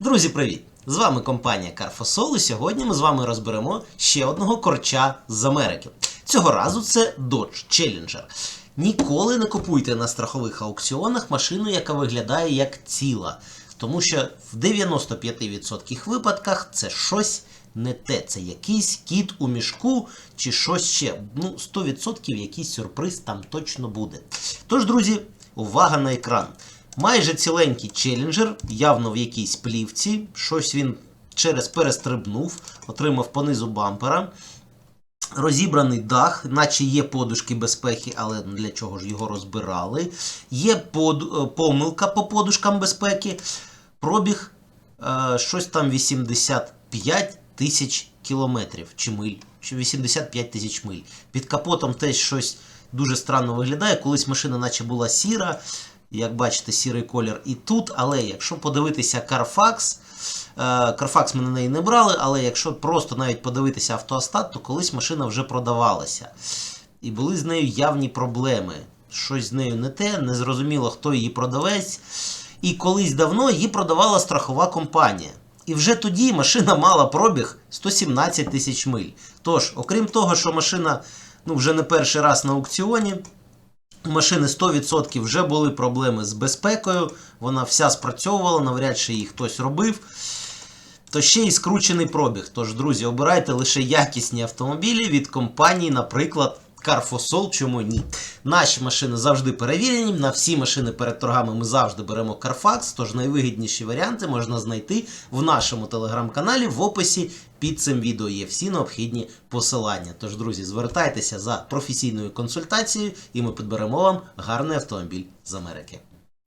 Друзі, привіт! З вами компанія Carfosol і сьогодні ми з вами розберемо ще одного корча з Америки. Цього разу це Dodge Challenger. Ніколи не купуйте на страхових аукціонах машину, яка виглядає як ціла. Тому що в 95% випадках це щось не те. Це якийсь кіт у мішку чи щось ще. Ну, 100% якийсь сюрприз там точно буде. Тож, друзі, увага на екран. Майже ціленький челенджер, явно в якійсь плівці. Щось він через перестрибнув, отримав понизу бампера. Розібраний дах, наче є подушки безпеки, але для чого ж його розбирали. Є под... е, помилка по подушкам безпеки. Пробіг е, щось там 85 тисяч кілометрів чи миль. Чи 85 тисяч миль. Під капотом теж щось дуже странно виглядає. Колись машина наче була сіра. Як бачите, сірий колір і тут. Але якщо подивитися Carfax, е, Carfax ми на неї не брали, але якщо просто навіть подивитися автоостат, то колись машина вже продавалася. І були з нею явні проблеми. Щось з нею не те, не зрозуміло, хто її продавець. І колись давно її продавала страхова компанія. І вже тоді машина мала пробіг 117 тисяч миль. Тож, окрім того, що машина ну, вже не перший раз на аукціоні, у машини 100% вже були проблеми з безпекою, вона вся спрацьовувала, навряд чи її хтось робив. То ще й скручений пробіг. Тож, друзі, обирайте лише якісні автомобілі від компанії, наприклад, Carfosol, чому ні. Наші машини завжди перевірені. На всі машини перед торгами ми завжди беремо Карфакс, тож найвигідніші варіанти можна знайти в нашому телеграм-каналі в описі під цим відео. Є всі необхідні посилання. Тож, друзі, звертайтеся за професійною консультацією, і ми підберемо вам гарний автомобіль з Америки.